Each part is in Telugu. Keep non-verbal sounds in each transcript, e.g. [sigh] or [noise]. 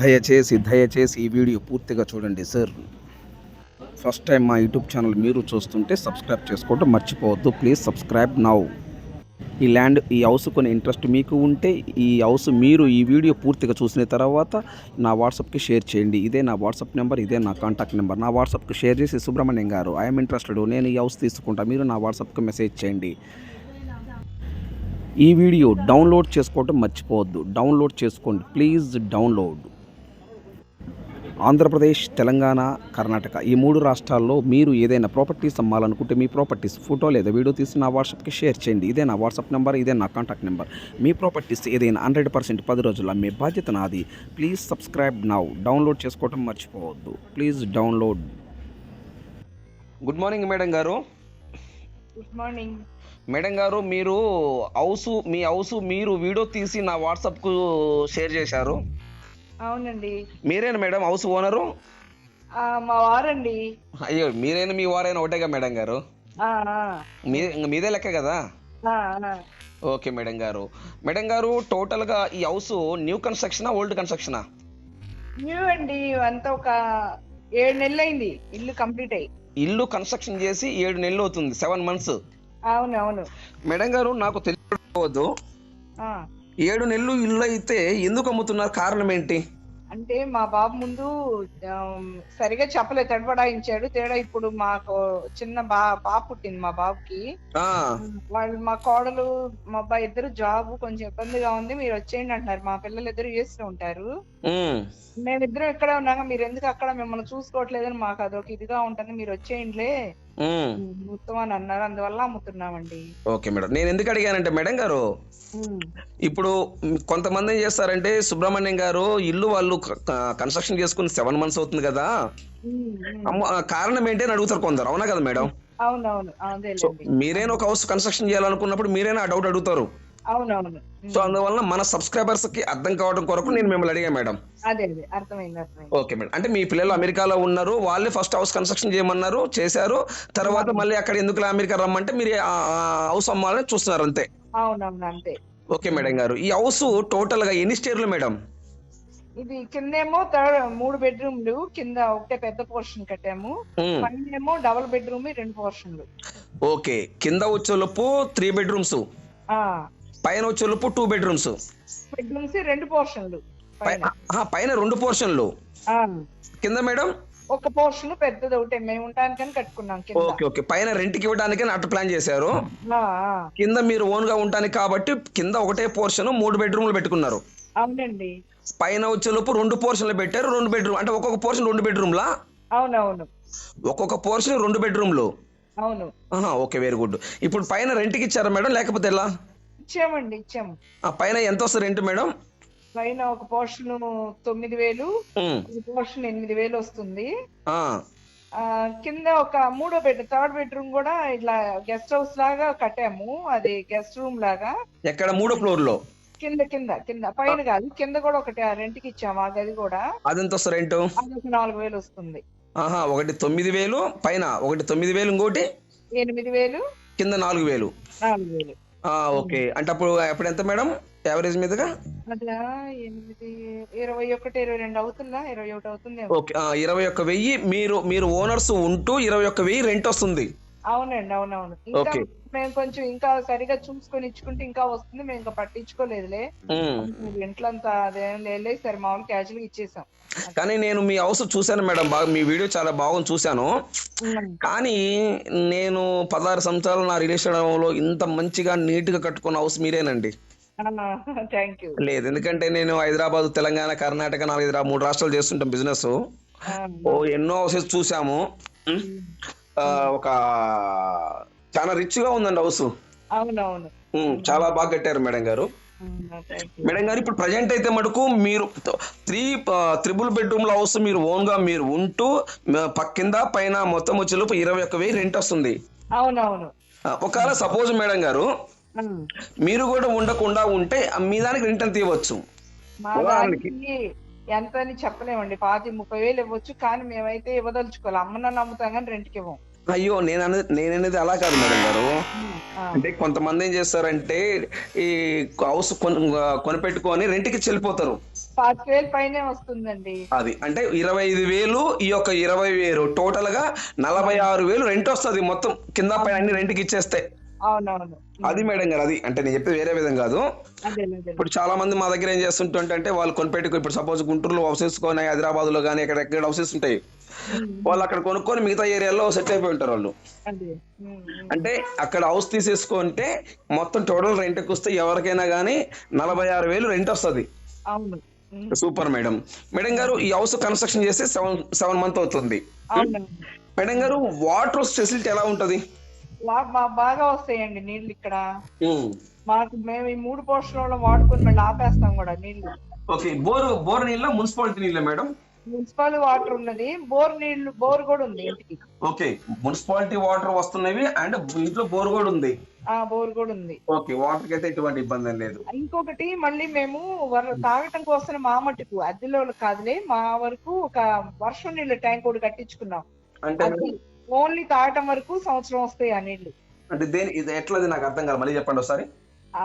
దయచేసి దయచేసి ఈ వీడియో పూర్తిగా చూడండి సార్. ఫస్ట్ టైం మా యూట్యూబ్ ఛానల్ మీరు చూస్తుంటే సబ్స్క్రైబ్ చేసుకోవడం మర్చిపోవద్దు. ప్లీజ్ సబ్స్క్రైబ్ నౌ ఈ ల్యాండ్ ఈ హౌస్ కొన్ని ఇంట్రెస్ట్ మీకు ఉంటే ఈ హౌస్ మీరు ఈ వీడియో పూర్తిగా చూసిన తర్వాత నా వాట్సాప్కి షేర్ చేయండి. ఇదే నా వాట్సాప్ నెంబర్ ఇదే నా కాంటాక్ట్ నెంబర్. నా వాట్సాప్కి షేర్ చేసి సుబ్రహ్మణ్యం గారు ఐఎమ్ ఇంట్రెస్టెడ్ నేను ఈ హౌస్ తీసుకుంటా. మీరు నా వాట్సాప్కి మెసేజ్ చేయండి. ఈ వీడియో డౌన్లోడ్ చేసుకోవటం మర్చిపోవద్దు. డౌన్లోడ్ చేసుకోండి. ప్లీజ్ డౌన్లోడ్ ఆంధ్రప్రదేశ్ తెలంగాణ కర్ణాటక ఈ మూడు రాష్ట్రాల్లో మీరు ఏదైనా ప్రాపర్టీస్ అమ్మాలనుకుంటే మీ ప్రాపర్టీస్ ఫోటో లేదా వీడియో తీసి నా వాట్సాప్కి షేర్ చేయండి. ఇదే నా వాట్సాప్ నెంబర్ ఇదే నా కాంటాక్ట్ నెంబర్. మీ ప్రాపర్టీస్ ఏదైనా హండ్రెడ్ పర్సెంట్ పది రోజుల్లో అమ్మే బాధ్యత నాది. Please subscribe now. డౌన్లోడ్ చేసుకోవటం మర్చిపోవద్దు. Please download. Good morning madam గారు. Good morning. మేడం గారు మీరు హౌస్ మీ హౌస్ మీరు వీడియో తీసి నా వాట్సాప్కు షేర్ చేశారు. అవునండి. మీరేనా మేడం? House owner? మా వారండి. అయ్యో మీరైనా మీ వారైనా ఒకటేగా మేడం గారు? మీ మీదే లెక్క కదా. ఓకే మేడం గారు. మేడం గారు టోటల్గా ఈ హౌస్ న్యూ కన్స్ట్రక్షనా ఓల్డ్ కన్స్ట్రక్షనా? న్యూ అండి అంతా ఒక ఏడు నెలలు అయింది. ఇల్లు కంప్లీట్ అయ్యి. ఇల్లు కన్స్ట్రక్షన్ చేసి ఏడు నెలలు అవుతుంది సెవెన్ మంత్స్. అవును అవును. మేడం గారు నాకు తెలియదు ఏడు నెలలు ఇల్లు అయితే ఎందుకు అమ్ముతున్నారు? కారణం ఏంటి? అంటే మా బాబు ముందు సరిగా చెప్పలేదు. తడబడాయించాడు తేడా ఇప్పుడు మాకు చిన్న బా పాప పుట్టింది మా బాబుకి. వాళ్ళు మా కోడలు మా అబ్బాయి ఇద్దరు జాబ్ కొంచెం ఇబ్బందిగా ఉంది. మీరు వచ్చేయండి అంటున్నారు. మా పిల్లలు ఇద్దరు చేస్తూ ఉంటారు. మేమిద్దరం ఇక్కడే ఉన్నాక మీరు ఎందుకు అక్కడ మిమ్మల్ని చూసుకోవట్లేదని మాకు అదొక ఇదిగా ఉంటుంది. మీరు వచ్చేయండిలే. మొత్తం అని అన్నారు. అందువల్ల అమ్ముతున్నామండి. Okay madam. నేను ఎందుకు అడిగానంటే మేడం గారు ఇప్పుడు కొంతమంది ఏం చేస్తారంటే సుబ్రహ్మణ్యం గారు ఇల్లు వాళ్ళు కన్స్ట్రక్షన్ చేసుకుని సెవెన్ మంత్స్ అవుతుంది కదా. కారణం ఏంటి అని అడుగుతారు కొందరు. అవునా కదా మేడం? మీరైనా ఒక హౌస్ కన్స్ట్రక్షన్ చేయాలనుకున్నప్పుడు మీరైనా డౌట్ అడుగుతారు? అవునవును. సో అందువల్ల మన సబ్స్క్రైబర్స్కి అర్థం కావడం కొరకు నేను మిమ్మల్ని అడిగా మేడం. Okay madam. అంటే మీ పిల్లలు అమెరికాలో ఉన్నారు వాళ్ళే ఫస్ట్ హౌస్ కన్స్ట్రక్షన్ చేయమన్నారు చేశారు. తర్వాత మళ్ళీ అక్కడ ఎందుకు అమెరికా రమ్మంటే మీరు హౌస్ అమ్మాలని చూస్తున్నారు అంతే. అంతే. ఓకే మేడం గారు. ఈ హౌస్ టోటల్గా ఎన్ని స్టేర్లు మేడం? ఇది కిందేమో థర్డ్ మూడు బెడ్రూమ్లు కింద ఒకటే పెద్ద పోర్షన్ కట్టాము. పైన ఏమో డబుల్ బెడ్రూమ్ రెండు పోర్షన్లు. ఓకే. కింద వచ్చేలోపు త్రీ బెడ్రూమ్స్. పైన వచ్చేలోపు టూ బెడ్రూమ్స్ బెడ్రూమ్స్ రెండు పోర్షన్లు పైన. పైన రెండు పోర్షన్లు కింద మేడం? ఒక పోర్షన్ పెద్దది ఒకటే మేము ఉండటానికని కట్టుకున్నాం ఓకే ఓకే. పైన రెంట్కి ఇవ్వడానికి అటు ప్లాన్ చేశారు. కింద మీరు ఓన్గా ఉండడానికి కాబట్టి కింద ఒకటే పోర్షన్ మూడు బెడ్రూమ్లు పెట్టుకున్నారు. అవునండి. పైన వచ్చేలోపు రెండు పోర్షన్లు పెట్టారు రెండు బెడ్రూమ్ అంటే ఒక్కొక్క పోర్షన్ రెండు బెడ్రూమ్లా అవునవును. ఒక్కొక్క పోర్షన్ రెండు బెడ్రూమ్లు అవును. ఓకే వెరీ గుడ్ ఇప్పుడు పైన రెంట్కి ఇచ్చారా మేడం? లేకపోతే ఎలా? ఇచ్చామండి ఇచ్చాము ఆ, పైన ఎంత వస్తుంది రెంట్ మేడం? పైన ఒక పోర్షన్ తొమ్మిది వేలు ఒక పోర్షన్ ఎనిమిది వేలు వస్తుంది. ఆ, ఆ కింద ఒక మూడో బెడ్ థర్డ్ బెడ్రూమ్ కూడా ఇట్లా గెస్ట్ హౌస్ లాగా కట్టాము. అది గెస్ట్ రూమ్ లాగా. ఎక్కడ? మూడో ఫ్లోర్లో కింద కింద కింద. పైన కాదు కింద కూడా ఒకటి రెంట్కి ఇచ్చాము ఆ గది కూడా. అదెంత వస్తుంది రెంట్? అది ఒక నాలుగు వేలు వస్తుంది. ఆహా ఒకటి తొమ్మిది వేలు పైన ఒకటి తొమ్మిది వేలు ఇంకోటి ఎనిమిది వేలు కింద నాలుగు వేలు. నాలుగు వేలు. ఓకే. అంటే అప్పుడు అప్పుడు ఎంత మేడం? యావరేజ్ మీదుగా? అదా ఎనిమిది ఇరవై ఒకటి ఇరవై రెండు అవుతుందా? ఇరవై ఒకటి అవుతుంది ఓకే. ఇరవై ఒక్క వెయ్యి మీరు మీరు ఓనర్స్ ఉంటూ ఇరవై ఒక్క వెయ్యి రెంట్ వస్తుంది. అవునండి అవునవును. ఇంకా ఓకే. మేము కొంచెం ఇంకా సరిగా చూసుకొని ఇచ్చుకుంటే ఇంకా వస్తుంది మేము ఇంకా పట్టించుకోలేదులే. ఇంట్లో అంతా అదేం లేదు సరే మామూలు క్యాజువల్గా ఇచ్చేసాం. కానీ నేను మీ హౌస్ చూశాను మేడం బాగా మీ వీడియో చాలా బాగుంది చూశాను. కానీ నేను పదహారు సంవత్సరాలు నా రిలేషన్లో ఇంత మంచిగా నీట్గా కట్టుకున్న హౌస్ మీరేనండి. థ్యాంక్ యూ లేదు ఎందుకంటే నేను హైదరాబాద్ తెలంగాణ కర్ణాటక నాలుగు మూడు రాష్ట్రాలు చేస్తుంటాం బిజినెస్ ఓ ఎన్నో హౌసెస్ చూసాము ఒక చాలా రిచ్గా ఉందండి హౌస్ అవునవును. చాలా బాగా కట్టారు మేడం గారు. మేడం గారు ఇప్పుడు ప్రజెంట్ అయితే మటుకు మీరు త్రీ త్రిబుల్ బెడ్రూమ్ హౌస్ మీరు ఓన్గా మీరు ఉంటూ పక్కింద పైన మొత్తం వచ్చేలోపు ఇరవై ఒక్క వెయ్యి రెంట్ వస్తుంది. అవునవును. ఒకవేళ సపోజ్ మేడం గారు. మీరు కూడా ఉండకుండా ఉంటే మీ దానికి రెంట్ ఇవ్వచ్చు? మా ఉదాహరణకి. ఎంత అని చెప్పలేమండి. పాతి ముప్పై వేలు ఇవ్వచ్చు కానీ మేమైతే ఇవ్వదలుచుకోవాలి. అమ్మన నమ్ముతాం కానీ రెంట్కి ఇవ్వం. అయ్యో నేను అనేది నేను అనేది అలా కాదు మేడం గారు. అంటే కొంతమంది ఏం చేస్తారంటే ఈ హౌస్ కొను కొనిపెట్టుకొని రెంట్కి వెళ్ళిపోతారు పాతిక వేలు పైనే వస్తుందండి. అది అంటే ఇరవై ఐదు వేలు ఈ యొక్క ఇరవై వేలు టోటల్గా నలభై ఆరు వేలు రెంట్ వస్తుంది మొత్తం కింద పైన అన్ని రెంట్కి ఇచ్చేస్తే. అది మేడం గారు అది. అంటే నేను చెప్పేది వేరే విధం కాదు. ఇప్పుడు చాలా మంది మా దగ్గర ఏం చేస్తుంటే అంటే వాళ్ళు కొనిపెట్టుకో ఇప్పుడు సపోజ్ గుంటూరులో హౌసెస్ కొని హైదరాబాద్లో కానీ ఎక్కడ ఎక్కడ హౌసెస్ ఉంటాయి వాళ్ళు అక్కడ కొనుక్కొని మిగతా ఏరియాలో సెట్ అయిపోయి ఉంటారు వాళ్ళు. అంటే అక్కడ హౌస్ తీసేసుకుంటే మొత్తం టోటల్ రెంట్కి వస్తే ఎవరికైనా కానీ నలభై ఆరు వేలు రెంట్ వస్తుంది. Super madam. మేడం గారు ఈ హౌస్ కన్స్ట్రక్షన్ చేస్తే సెవెన్ సెవెన్ మంత్ అవుతుంది. మేడం గారు వాటర్ ఫెసిలిటీ ఎలా ఉంటది? బాగా వస్తాయండి నీళ్ళు ఇక్కడ. మాకు మేము ఈ మూడు పోర్షన్లలో వాడుకొని మళ్ళీ ఆపేస్తాం కూడా నీళ్ళు ఓకే బోర్ బోర్ నీళ్ళ మున్సిపాలిటీ నీళ్ళ మేడం? మున్సిపల్ వాటర్ ఉన్నది బోర్ నీళ్ళు బోర్ కూడా ఉంది ఇంటికి. ఓకే మున్సిపాలిటీ వాటర్ వస్తున్నవి అండ్ ఇంట్లో బోర్ కూడా ఉంది. ఆ బోర్ కూడా ఉంది. ఓకే వాటర్కి అయితే ఎటువంటి ఇబ్బంది లేదు. ఇంకొకటి మళ్ళీ మేము తాగటం కోసం మా మట్టుకు అద్దెలో కాదులే మా వరకు ఒక వర్షం నీళ్ళ ట్యాంక్ కూడా కట్టించుకున్నాం. అంటే ఓన్లీ తాగటం వరకు సంవత్సరం వస్తాయి ఆ నీళ్ళు. అంటే దేని ఇది ఎట్లది నాకు అర్థం కాదు మళ్ళీ చెప్పండి ఒకసారి. ఆ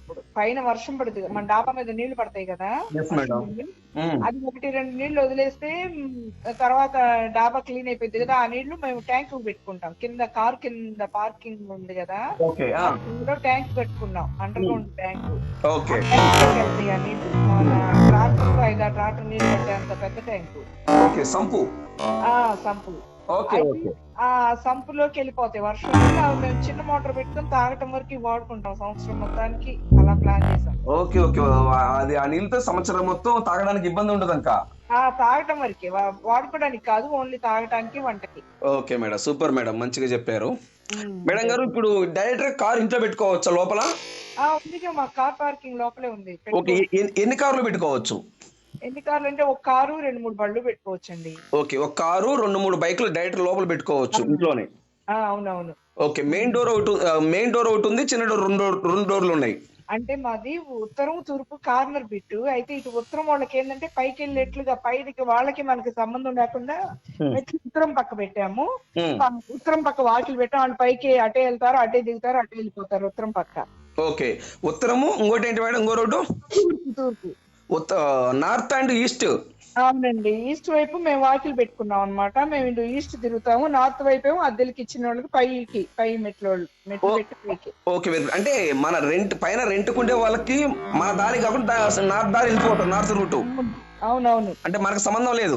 ఇప్పుడు పైన వర్షం పడుతుంది. మన డాబా మీద నీళ్ళు పడతాయి కదా. Yes, madam. అది ఒకటి రెండు నీళ్ళు వదిలేస్తే మ్, తర్వాత డాబా క్లీన్ అయిపోయింది కదా ఆ నీళ్ళు మేము ట్యాంక్ పెట్టుకుంటాం. కింద కార్ కింద పార్కింగ్ ఉంది కదా. ఓకే ఆ, అందులో ట్యాంక్ పెట్టుకున్నాం. Underground tank. ఓకే. వెళ్తాయి ఆ నీళ్ళు మన ట్రాక్టర్ ఐదారు ట్రాక్టర్ నీళ్ళు పట్టే అంత పెద్ద ట్యాంక్. Okay sump. ఆ సంపు. ఆ సంపులోకి వెళ్ళిపోతాయి. వర్షం మేము చిన్న మోటార్ పెట్టుకొని తాగటం వరకు వాడుకుంటాం సంవత్సరం మొత్తానికి. అలా ప్లాన్ చేసాం ఓకే ఓకే. అది ఆ నీళ్ళతో సంవత్సరం మొత్తం తాగడానికి ఇబ్బంది ఉండదు ఇంకా ఆ తాగటం వరకే. వాడుకోవడానికి కాదు ఓన్లీ తాగటానికి వంటకి. Okay madam. Super madam. మంచిగా చెప్పారు. మేడం గారు ఇప్పుడు డైరెక్ట్ కార్ ఇంట్లో పెట్టుకోవచ్చా లోపల? ఆ ఉందిగా మా కార్ పార్కింగ్ లోపలే ఉంది. ఓకే ఎన్ని కార్లు పెట్టుకోవచ్చు? ఎన్ని కార్లు అంటే ఒక కారు రెండు మూడు బళ్ళు పెట్టుకోవచ్చండి. ఓకే ఒక కారు రెండు మూడు బైకులు డైరెక్ట్ లోపల పెట్టుకోవచ్చు. ఇంట్లోనే. ఆ అవునవును. ఓకే మెయిన్ డోర్ ఒకటి మెయిన్ డోర్ ఒకటి ఉంది చిన్న డోర్ రెండు డోర్- రెండు డోర్లు ఉన్నాయి. అంటే మాది ఉత్తరం తూర్పు కార్నర్ బిట్టు. అయితే ఇటు ఉత్తరం వాళ్ళకి ఏంటంటే పైకి వెళ్ళేట్లుగా పైకి వాళ్ళకి మనకి సంబంధం లేకుండా Hmm. ఉత్తరం పక్క పెట్టాము. Hmm. ఉత్తరం పక్క వాకిలు పెట్టాం వాళ్ళు పైకి అటే వెళ్తారు అటే దిగుతారు అటే వెళ్ళిపోతారు ఉత్తరం పక్క. ఓకే ఉత్తరము ఇంకోటి ఏంటి మేడం ఇంకో రోడ్డు? తూర్పు. North and east. అవునండి. ఈస్ట్ వైపు మేము వాకిలు పెట్టుకున్నాం అన్నమాట. మేము ఇటు ఈస్ట్ తిరుగుతాము. నార్త్ వైపు ఏమో అద్దెలకి ఇచ్చిన వాళ్ళకి పైకి పై మెట్లు మెట్లు. పెట్టి ఓకే అంటే మన రెంట్ పైన రెంట్ కుండే వాళ్ళకి మన దారి కాకుండా నార్త్ దారి వెళ్ళిపోతాం నార్త్ రూట్. అవునవును. అంటే మనకు సంబంధం లేదు.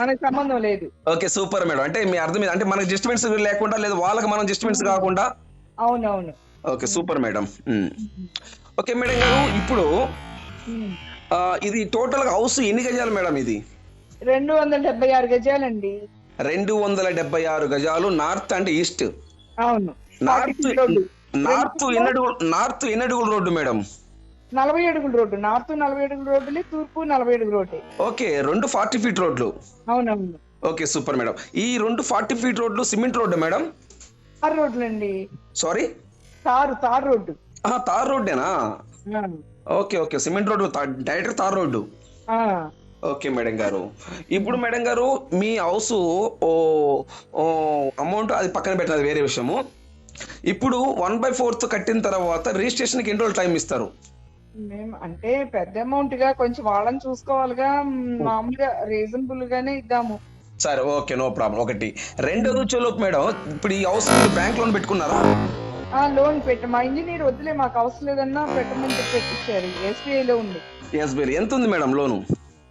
మనకి సంబంధం లేదు. Okay super madam. అంటే మీ అర్థం. అంటే మనకి జస్టిమెంట్స్ లేకుండా లేదు వాళ్ళకి మనం జస్టిమెంట్స్ కాకుండా. అవునవును. Okay super madam. Okay madam గారు ఇప్పుడు ఇది టోటల్ హౌస్ ఎన్ని గజాలు మేడం ఇది? రెండు వందల డెబ్బై ఆరు గజాలండి. రెండు వందల డెబ్బై ఆరు గజాలు నార్త్ అండ్ ఈస్ట్. అవును. North road. నార్త్ నార్త్ ఎన్ని అడుగుల రోడ్డు మేడం? నలభై అడుగుల రోడ్డు. నార్త్ నలభై అడుగుల రోడ్డులే తూర్పు నలభై అడుగుల రోడ్డే. ఓకే రెండు ఫార్టీ ఫీట్ రోడ్లు. అవునవును. Okay super madam. ఈ రెండు ఫార్టీ ఫీట్ రోడ్లు సిమెంట్ రోడ్డు మేడం? తార్ రోడ్లు అండి sorry? Tar tar road. Tar రోడ్డేనా? Okay okay. Cement road direct tar road. Okay madam గారు. ఇప్పుడు మేడం గారు మీ హౌస్ అమౌంట్ అది పక్కన పెట్టినది వేరే విషయము. ఇప్పుడు వన్ బై ఫోర్త్ కట్టిన తర్వాత రిజిస్ట్రేషన్కి ఎన్ని రోజులు టైం ఇస్తారు? మేము అంటే పెద్ద అమౌంట్గా కొంచెం వాళ్ళని చూసుకోవాలిగా మామూలుగా రీజనబుల్ గానే ఇద్దాము. సరే ఓకే నో ప్రాబ్లం. ఒకటి. రెండోది వచ్చేలోపు మేడం ఇప్పుడు ఈ హౌస్ బ్యాంక్ లోన్ పెట్టుకున్నారా? లోన్ పెట్టి మా ఇంజనీర్ వద్దులే మాకు అవసరం లేదన్నా పెట్టమని చెప్పి పెట్టించారు SBI లో ఉంది. ఎస్బీఐ ఎంత ఉంది మేడం లోను?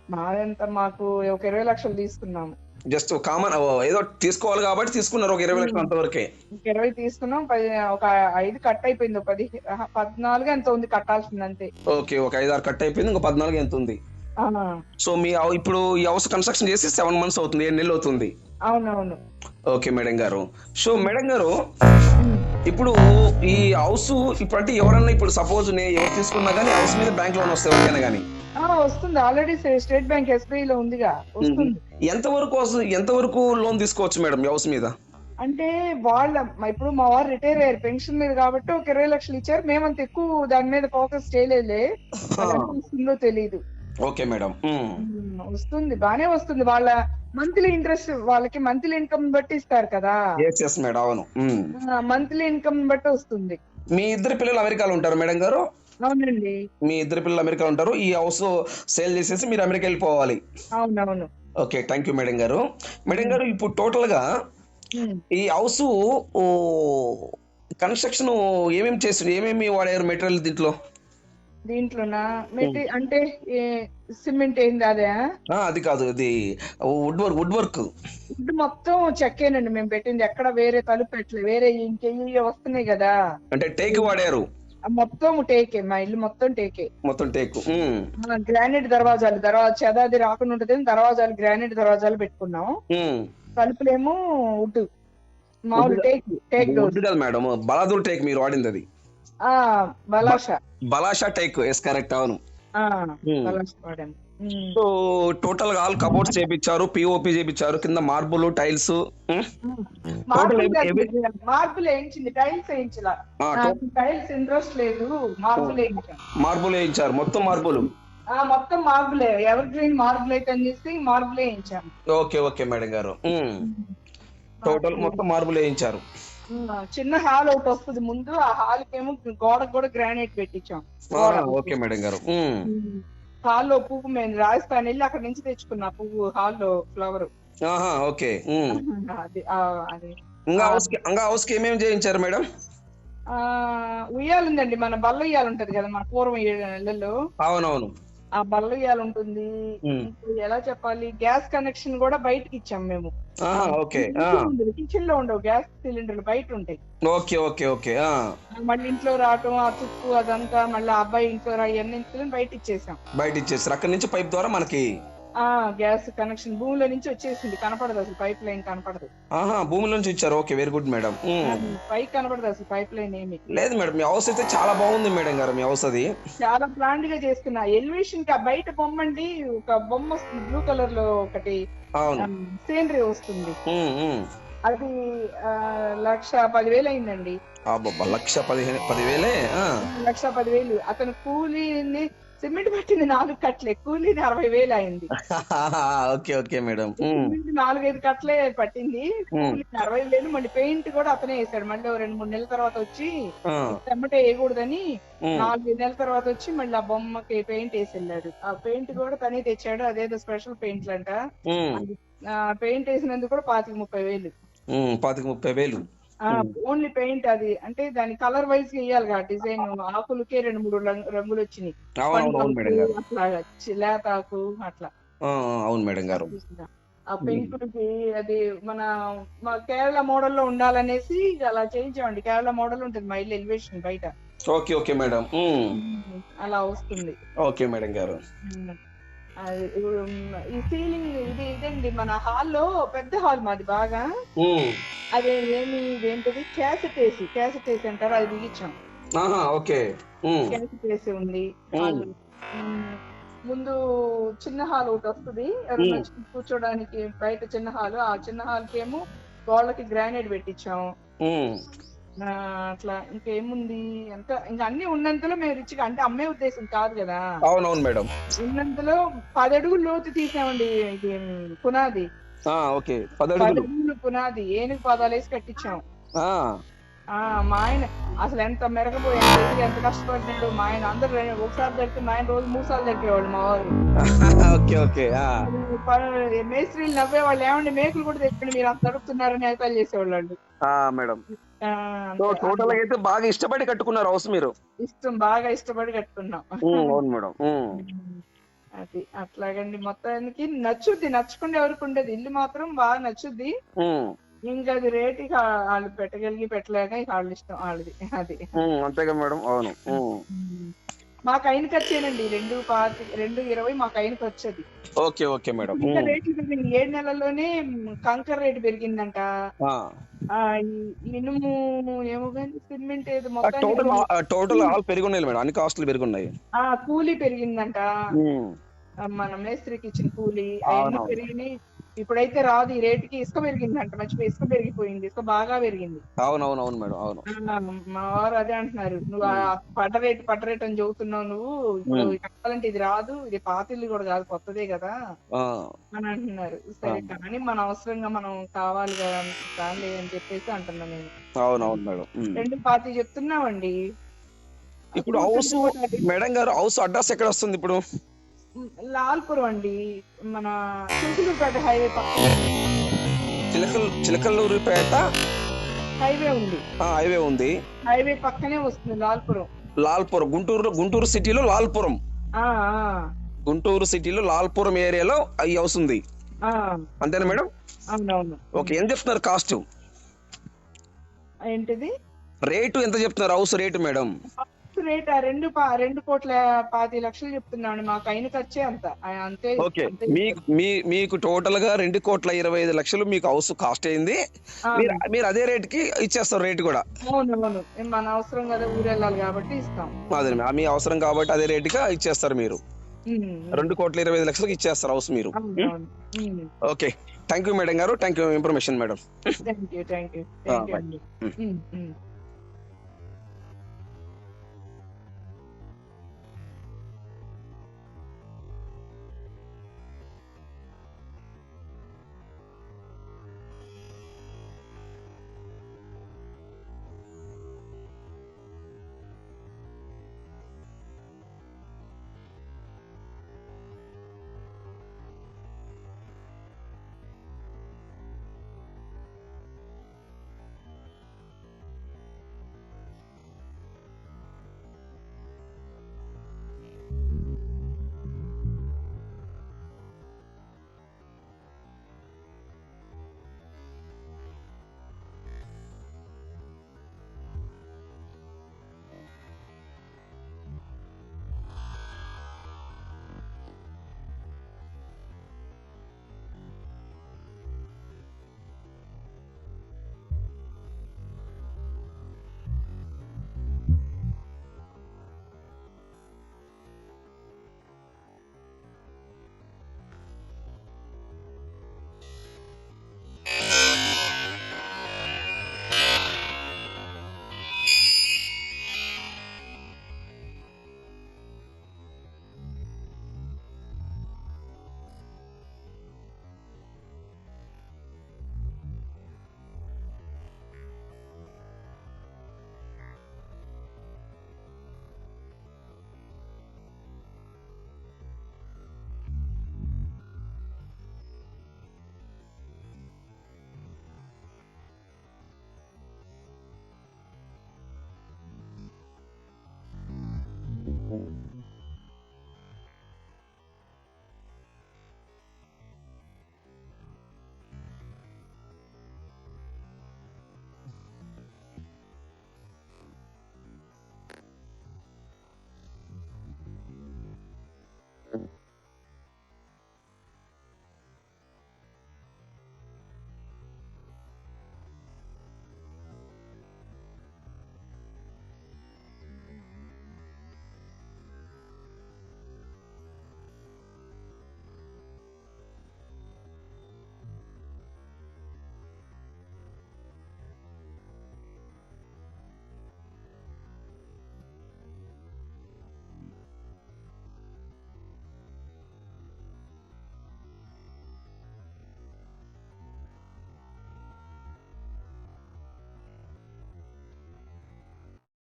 మాదంతా మాకు ఒక ఇరవై లక్షలు తీసుకున్నాము జస్ట్ కామన్ ఏదో తీసుకోవాలి కాబట్టి తీసుకున్నారు ఒక ఇరవై లక్షలు అంతవరకే. ఇరవై తీసుకున్నాం పది ఒక ఐదు కట్ అయిపోయింది ఒక పది పద్నాలుగు ఎంత ఉంది కట్టాల్సింది అంతే. ఓకే ఒక ఐదు ఆరు కట్ అయిపోయింది ఇంకా పద్నాలుగు ఎంత ఉంది? సో మీ ఇప్పుడు ఈ హౌస్ కన్స్ట్రక్షన్ చేసి సెవెన్ మంత్స్ అవుతుంది ఏడు నెలలు అవుతుంది? అవునవును. ఓకే మేడం గారు. సో మేడం గారు ఇప్పుడు ఈ హౌస్ ఇప్పుడు అంటే ఎవరన్నా ఇప్పుడు సపోజ్ నేను ఎవరు తీసుకున్నా కానీ హౌస్ మీద బ్యాంక్ లోన్ వస్తే ఎవరికైనా కానీ వస్తుంది. ఆల్రెడీ స్టేట్ బ్యాంక్ ఎస్బీఐ లో ఉందిగా వస్తుంది. ఎంత వరకు ఎంత వరకు లోన్ తీసుకోవచ్చు మేడం హౌస్ మీద? అంటే వాళ్ళ ఇప్పుడు మా వారు రిటైర్ అయ్యారు పెన్షన్ మీద కాబట్టి ఒక ఇరవై లక్షలు ఇచ్చారు. మేమంత ఎక్కువ దాని మీద ఫోకస్ చేయలేదులే. [laughs] వస్తుందో తెలియదు ఓకే మేడం. వస్తుంది బానే వస్తుంది. వాళ్ళ మంత్లీ ఇంట్రెస్ట్ వాళ్ళకి మంత్లీ ఇన్కమ్ బట్టి ఇస్తారు కదా. మేడం అవును. మంత్లీ ఇన్కమ్ బట్టి వస్తుంది. మీ ఇద్దరు పిల్లలు అమెరికాలో ఉంటారు మేడం గారు? అవునండి. మీ ఇద్దరు పిల్లలు అమెరికా ఉంటారు. ఈ హౌస్ సేల్ చేసేసి మీరు అమెరికా వెళ్ళిపోవాలి. అవునవును. ఓకే థ్యాంక్ యూ మేడం గారు. మేడం గారు ఇప్పుడు టోటల్గా. ఈ హౌస్ కన్స్ట్రక్షన్ ఏమేమి చేసి ఏమేమి వాడారు మెటీరియల్ దీంట్లో? దీంట్లోనా? అంటే సిమెంట్ ఏంది అదే అది కాదు ఇది wood work wood work food మొత్తం చెక్కేనండి మేము పెట్టింది. ఎక్కడ వేరే తలుపు పెట్టలేదు వేరే ఇంకెయ్యి వస్తున్నాయి కదా. అంటే టేక్ వాడారు. మొత్తం టేకే మా ఇల్లు మొత్తం టేకే. మొత్తం టేక్ గ్రానైట్ దర్వాజాలు దర్వాజా చెదాది రాకుండా ఉంటుంది దర్వాజాలు గ్రానైట్ దర్వాజాలు పెట్టుకున్నాం. తలుపులేమో వుడ్. మామూలు టేక్ టేక్ వుడ్ కాదు మేడం బలాదూర్ టేక్ మీరు వాడింది అది. Balharshah Balharshah teak yes correct అవును. ఆ Hmm. ఉమ్. సో టోటల్గా ఆల్ కబోర్డ్స్ చేపించారు పిఓపి చేపించారు కింద మార్బుల్ టైల్స్ మార్బుల్ కాదు, మార్బుల్ వేయించింది టైల్స్ వేయించలా. టైల్స్ ఇంట్రెస్ట్ లేదు మార్బుల్ వేయించాం మార్బుల్ వేయించారు మొత్తం మార్బుల్? ఆ మొత్తం మార్బులే ఎవర్ గ్రీన్ మార్బుల్ అయితే అనేసి మార్బుల్ ఓకే ఓకే మేడం గారు. టోటల్ మొత్తం మార్బుల్ వేయించారు. చిన్న హాల్ ఒకటి వస్తుంది. ముందు ఆ హాల్ ఏమో గోడకు కూడా గ్రానైట్ పెట్టించాం. ఓకే మేడం గారు. హాల్లో పువ్వు మేము రాజస్థాన్ వెళ్ళి అక్కడ నుంచి తెచ్చుకున్నా పువ్వు హాల్లో ఫ్లవర్ ఓకే. ఇంకా హౌస్కి ఏమేమి చేయించారు మేడం? ఆ ఉయ్యాలు ఉందండి మన బల్ల ఉయ్యాలు ఉంటది కదా మన పూర్వం ఇళ్ళల్లో. అవునవును. ఆ బల్ల ఉయ్యాలు ఉంటుంది ఎలా చెప్పాలి? గ్యాస్ కనెక్షన్ కూడా బయటకి ఇచ్చాం మేము. ఓకే కిచెన్లో ఉండవు గ్యాస్ సిలిండర్లు బయట ఉంటాయి ఓకే ఓకే ఓకే మళ్ళీ ఇంట్లో రావటం ఆ తుక్కు అదంతా మళ్ళీ అబ్బాయి ఇంట్లో రా ఇవన్నీ బయట ఇచ్చేసాం బయట ఇచ్చేసారు అక్కడ నుంచి పైప్ ద్వారా మనకి గ్యాస్ కనెక్షన్ భూమిలో నుంచి వచ్చేసింది. కనపడదు అసలు పైప్ లైన్ కనపడదు. ఆహా భూమి నుంచి ఇచ్చారు ఓకే వెరీ గుడ్ మేడం. పైకి కనపడదు అసలు పైప్ లైన్ ఏమి. లేదు మేడం మీ హౌస్ అయితే చాలా బాగుంది మేడం గారు మీ హౌస్ అది. చాలా ప్లాంట్గా చేసుకున్నా ఎలివేషన్కి ఆ బయట బొమ్మ అండి ఒక బొమ్మ వస్తుంది బ్లూ కలర్లో ఒకటి. సీనరీ వస్తుంది. అది లక్ష పదివేలు అయిందండి. లక్ష పదిహేను పదివేలే. లక్ష పదివేలు. అతను కూలీని సిమెంట్ పట్టింది నాలుగు కట్లే కూలీని అరవై వేలు అయింది. [laughs] Okay okay madam. సిమెంట్ నాలుగైదు కట్లే పట్టింది అరవై వేలు మళ్ళీ పెయింట్ కూడా అతనే వేసాడు. మళ్ళీ రెండు మూడు నెలల తర్వాత వచ్చి చెమ్మట వేయకూడదని ఉమ్. నాలుగు నెలల తర్వాత వచ్చి మళ్ళీ ఆ బొమ్మకి పెయింట్ వేసి వెళ్ళాడు. ఆ పెయింట్ కూడా తనే తెచ్చాడు అదేదో స్పెషల్ పెయింట్లు అంట పెయింట్ వేసినందుకు కూడా పాతిక ముప్పై వేలు. పాతిక ముప్పై వేలు. ఓన్లీ పెయింట్ అది. అంటే దాని కలర్ వైజ్ వేయాలి కదా డిజైన్. ఆకులకే రెండు మూడు రంగు- రంగులు వచ్చినాయి చి- లేతాకు అట్లా. అవును మేడం గారు. ఆ పెంకులకి అది మన మా కేరళ మోడల్లో ఉండాలనేసి అలా చేయించామండి. కేరళ మోడల్ ఉంటుంది మా ఇల్లు ఎలివేషన్ బయట. Okay okay madam. అలా వస్తుంది. ఓకే మేడం గారు. ఈ సీలింగ్ ఇది ఇదండి. మన హాల్లో పెద్ద హాల్ మాది బాగా. అదే ఏమి ఇదేంటిది? క్యాసెట్ వేసి క్యాసెట్ వేసి అంటారు అది బిగించాం ఓకే. క్యాసెట్ వేసి ఉంది. ముందు చిన్న హాల్ ఒకటి వస్తుంది. కూర్చోడానికి బయట చిన్న హాల్ ఆ చిన్న హాల్కి ఏమో గోడలకి గ్రానైట్ పెట్టించాం. ఉమ్, ఆ, అట్లా ఇంకేముంది? ఎంత ఇంకా అన్ని ఉన్నంతలో మేము రిచ్గా అంటే అమ్మే ఉద్దేశం కాదు కదా. అవునవును మేడం. ఉన్నంతలో పది అడుగులు లోతు తీసామండి ఇది పునాది. ఓకే. పది అడుగులు పునాది ఏనుగు పాదాలు వేసి కట్టించాం మా ఆయన అసలు ఎంత మెరగపోయాడు ఎంత కష్టపడ్డాడు మా ఆయన అందరు ఒకసారి జరిగితే మా ఆయన రోజు మూడు సార్లు జరిగేవాళ్ళు మా వారు. [laughs] ఓకే ఓకే మేస్త్రీలు నవ్వేవాళ్ళు ఏమండి మేకులు కూడా తెచ్చండి మీరు అంత నడుపుతున్నారని హెల్ప్ చేసేవాళ్ళు వాళ్ళు. మేడం. టోటల్ అయితే బాగా ఇష్టపడి కట్టుకున్నారు హౌస్ మీరు? ఇష్టం బాగా ఇష్టపడి కట్టుకున్నాం. అవును మేడం అది అట్లాగండి మొత్తానికి నచ్చుద్ది నచ్చకుండా ఎవరికి ఉండదు. ఇల్లు మాత్రం బాగా నచ్చుద్ది. ఇంకా అది రేటు ఇక వాళ్ళు పెట్టగలిగి పెట్టలేక ఇక వాళ్ళ ఇష్టం వాళ్ళది అది. అంతేగా మేడం అవును. మాకు అయిన ఖర్చేనండి రెండు పాతి రెండు ఇరవై మాకు అయిన అది ఓకే ఓకే మేడం. ఇంకా రేట్లు పెరిగింది ఏడు నెలల్లోనే కంకర్ రేటు పెరిగిందంట. ఇనుము ఏమో కానీ సిమెంట్ ఏదో మొత్తం టోటల్ టోటల్ ఆల్ పెరుగున్నాయి మేడం అన్ని కాస్ట్లు పెరుగున్నాయి ఆ కూలీ పెరిగిందంట. మన మేస్త్రికి ఇచ్చిన కూలీ అవన్నీ. పెరిగినాయి. ఇప్పుడైతే రాదు ఈ రేటుకి ఇసుక పెరిగిందంట. మంచిగా ఇసుక పెరిగిపోయింది ఇసుక బాగా పెరిగింది. అవును అవును అవును. మేడం అవును మా వారు అదే అంటున్నారు. నువ్వు పడ్డ రేటు పడ్డ రేటు అని చెబుతున్నావు నువ్వు. కట్టాలంటే ఇది రాదు ఇది పాతిల్లు కూడా కాదు కొత్తదే కదా అని అంటున్నారు. సరే. కానీ మన అవసరంగా మనం కావాలి కదా అని చెప్పేసి అంటున్నా నేను. అవును అవును మేడం. రెండు పాతి చెప్తున్నామండి. ఇప్పుడు హౌస్ మేడం గారు హౌస్ అడ్రస్ ఎక్కడ వస్తుంది ఇప్పుడు? లాల్పురం అండి మన చింతలూరుపేట హైవే పక్కన. చిలకల్ చిలకలూరిపేట హైవే ఉంది. హైవే ఉంది. హైవే పక్కనే వస్తుంది లాల్పురం. లాల్పురం గుంటూరు గుంటూరు సిటీలో లాల్పురం. గుంటూరు సిటీలో లాల్పురం ఏరియాలో ఉంది ఆ, అంతేనా మేడం? ఓకే ఎంత చెప్తున్నారు కాస్ట్? ఏంటిది? రేటు ఎంత చెప్తున్నారు హౌస్ రేటు మేడం? రేట్ రెండు రెండు కోట్ల పాతి లక్షలు చెప్తున్నాను మాకు అయిన ఖర్చే అంత. అంతే ఓకే. మీ మీకు టోటల్గా రెండు కోట్ల ఇరవై ఐదు లక్షలు మీకు హౌస్ కాస్ట్ అయింది. మీరు అదే రేట్కి ఇచ్చేస్తారు రేట్ కూడా. అవును అవును. మన అవసరం కదా ఊరు వెళ్ళాలి కాబట్టి ఇస్తాం. అదే మీ అవసరం కాబట్టి అదే రేట్గా ఇచ్చేస్తారు మీరు. రెండు కోట్ల ఇరవై ఐదు లక్షలకు ఇచ్చేస్తారు హౌస్ మీరు. ఓకే. థ్యాంక్ యూ మేడం గారు. Thank you information madam thank you thank you